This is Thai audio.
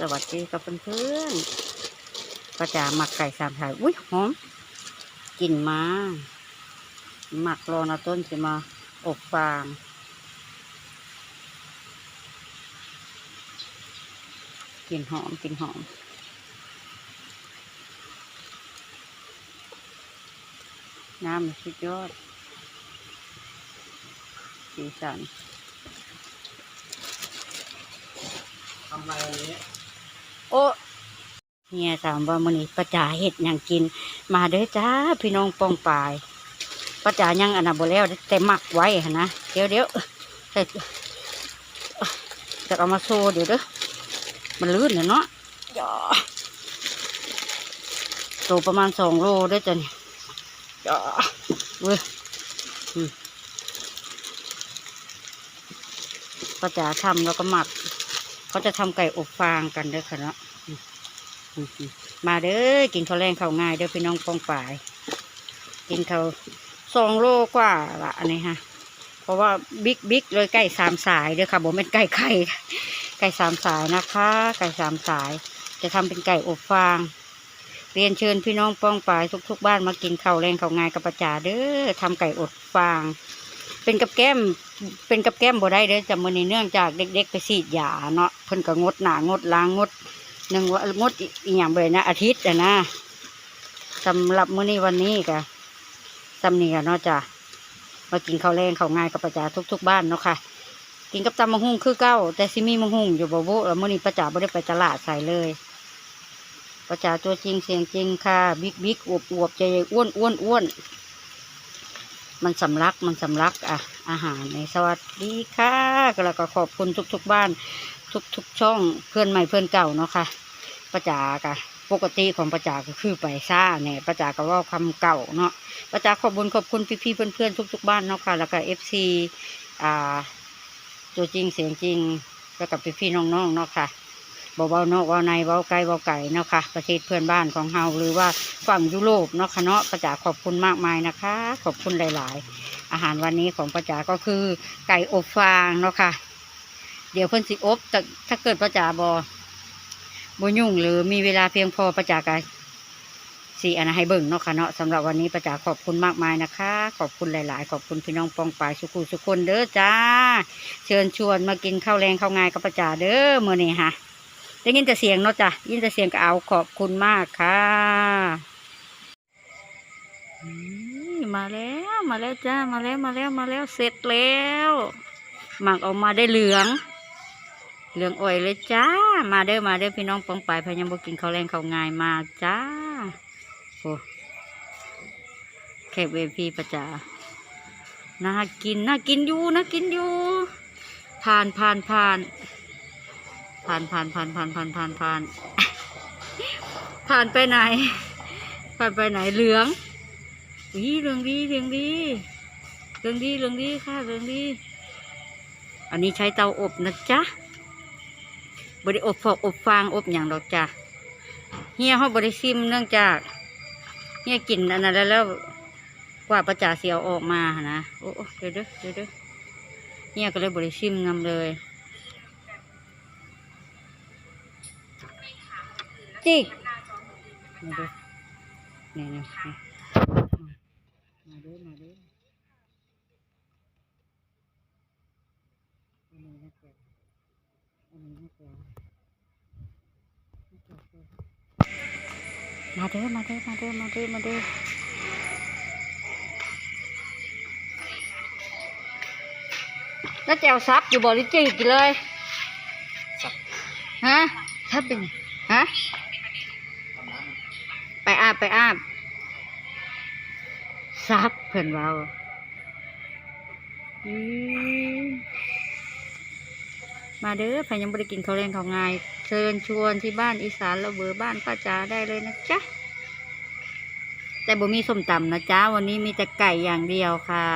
สวัสดีกับเพื่อนๆก็จะหมักไก่สามสายอุ้ยหอมกลิ่นมาหมักรอนะต้นจะมาอบฟางกลิ่นหอมกลิ่นหอมน้ำสุดยอดสีสันทำอะไรอันนี้ โอ้เฮียถามว่ามื้อนี้ป้าจ๋าเฮ็ดหยังกิน มาเด้อจ้าพี่น้องป้องปายป้าจ๋ายังอันนั้นบ่แล้วแต่หมักไว้หั่นนะเดี๋ยวเดี๋ยวจะเอามาโชว์เดี๋ยวเด้อมันลื่นเนาะย่อโตประมาณสองโลได้จ้ะนี่ย่อเว้ยป้าจ๋าทำแล้วก็หมัก เขาจะทำไก่อบฟางกันเด้อค่ะเนาะมาเด้อกินข้าวแรงข้าวง่ายเด้อพี่น้องปองป่าย กินข้าวสองโลกว่าละอันนี้ฮะเพราะว่าบิ๊กบิ๊กเลยไก่สามสายเด้อค่ะผมเป็นไก่ไข่ไก่สามสายนะคะ ไก่สามสาย จะทำเป็นไก่อบฟางเรียนเชิญพี่น้องป้องป่ายทุกๆ บ้านมากินข้าวแรงข้าวง่ายกับประจาเด้อทำไก่อบฟาง เป็นกับแก้ม เป็นกับแก้มบ่ได้เด้อจำมื้อนี้เนื่องจากเด็ก ๆ ไปฉีดยาเนาะเพิ่นก็งดหน้างดล้างงดหนึ่งว่างดอีหยังเบ่นะ อาทิตย์อะนะสำหรับมื้อนี้วันนี้ก็สำเนียเนาะจ้ะมากินข้าวแรงข้าวง่ายกับประจาทุก ๆ บ้านเนาะค่ะกินกับตำมะฮุ่งคือเก้า แต่ซิมีมะฮุ่งอยู่บ่โบแล้วมื้อนี้ประจาบ่ได้ไปตลาดใส่เลยประจาตัวจริงเสียงจริงค่ะ บิ๊กบิ๊กอวบอวบใจอ้วนอ้วนอ้วน มันสำลักมันสำลักอะอาหารในสวัสดีค่ะแล้วก็ขอบคุณทุกๆบ้านทุกๆช่องเพื่อนใหม่เพื่อนเก่าเนาะค่ะประจากะปกติของประจาก็คือไปซ่าเนี่ยประจาก็เว่าคำเก่าเนาะประจาขอบคุญขอบคุณพี่ๆเพื่อนๆทุก ๆ บ้านเนาะค่ะแล้วก็เอฟซีอ่าตัวจริงเสียงจริงแล้วกับพี่ๆน้องๆเนาะค่ะ เบาๆนอกเบาในเบาไกลเบาไก่เนาะค่ะ ประเทศเพื่อนบ้านของเฮาหรือว่าฝั่งยุโรปเนาะค่ะเนาะประจาขอบคุณมากมายนะคะ ขอบคุณหลาย ๆ อาหารวันนี้ของประจาก็คือไก่อบฟางเนาะค่ะ เดี๋ยวเพิ่อนสิอบแต่ถ้าเกิดประจาบอบยุ่งหรือมีเวลาเพียงพอประจาก็สีอันให้เบิ่งเนาะค่ะเนาะสำหรับวันนี้ประจาขอบคุณมากมายนะคะ ขอบคุณหลาย ๆ ขอบคุณพี่น้องปองปายสุขุสุคนเด้อจ้า เชิญชวนมากินข้าวแรงข้าวงายกับประจาเด้อเมื้อนี้ค่ะ ได้ยินแต่เสียงเนาะจ้ะยินแต่เสียงก็เอาขอบคุณมากค่ะมาแล้วมาแล้วจ้ามาแล้วมาแล้วมาแล้วเสร็จแล้วหมักออกมาได้เหลือง เหลืองอ่อยเลยจ้า มาเด้อมาเด้อพี่น้องปองไปพยายามบกินข้าวแรงข้าวงายมาจ้าโอ้แขกเวพีประจาน่ากินน่ากินอยู่น่ากินอยู่ผ่านผ่านผ่าน ผ่านผ่านผ่านผ่านผ่านผ่านผ่านผ่านไปไหน ผ่านไปไหนเหลืองวิเหลืองดีเหลืองดีเหลืองดีเหลืองดีค่ะเหลืองดี อันนี้ใช้เตาอบนะจ๊ะบริอบฟอกอบฟางอบอย่างดอกจ้ะเฮียเขาบริซิมเนื่องจากเฮียกินอันนั้นแล้วกว่าประจ่าเสียวออกมานะโอ้เดี๋ยวเด้อเดี๋ยวเด้อเฮียก็เลยบริซิมงำเลย จิกมาเด้อนี่นี่นี่มาเด้อมาเด้ออันนี้นะจ๊ะอันนี้นะจ๊ะมาเด้อมาเด้อมาเด้อมาเด้อมาเด้อแล้วแจวซับอยู่บ่หรือจีกินเลย ฮะถ้าเป็นฮะ ไปอาบไปอาบซับเพิ่นเบาอืมมาเด้อใครยังไม่ได้กินข้าวแรงข้าวงายเชิญชวนที่บ้านอีสานเราเบอบ้านป้าจ๋าได้เลยนะจ๊ะ แต่บ่มีส้มตำนะจ๊ะ วันนี้มีแต่ไก่อย่างเดียวค่ะ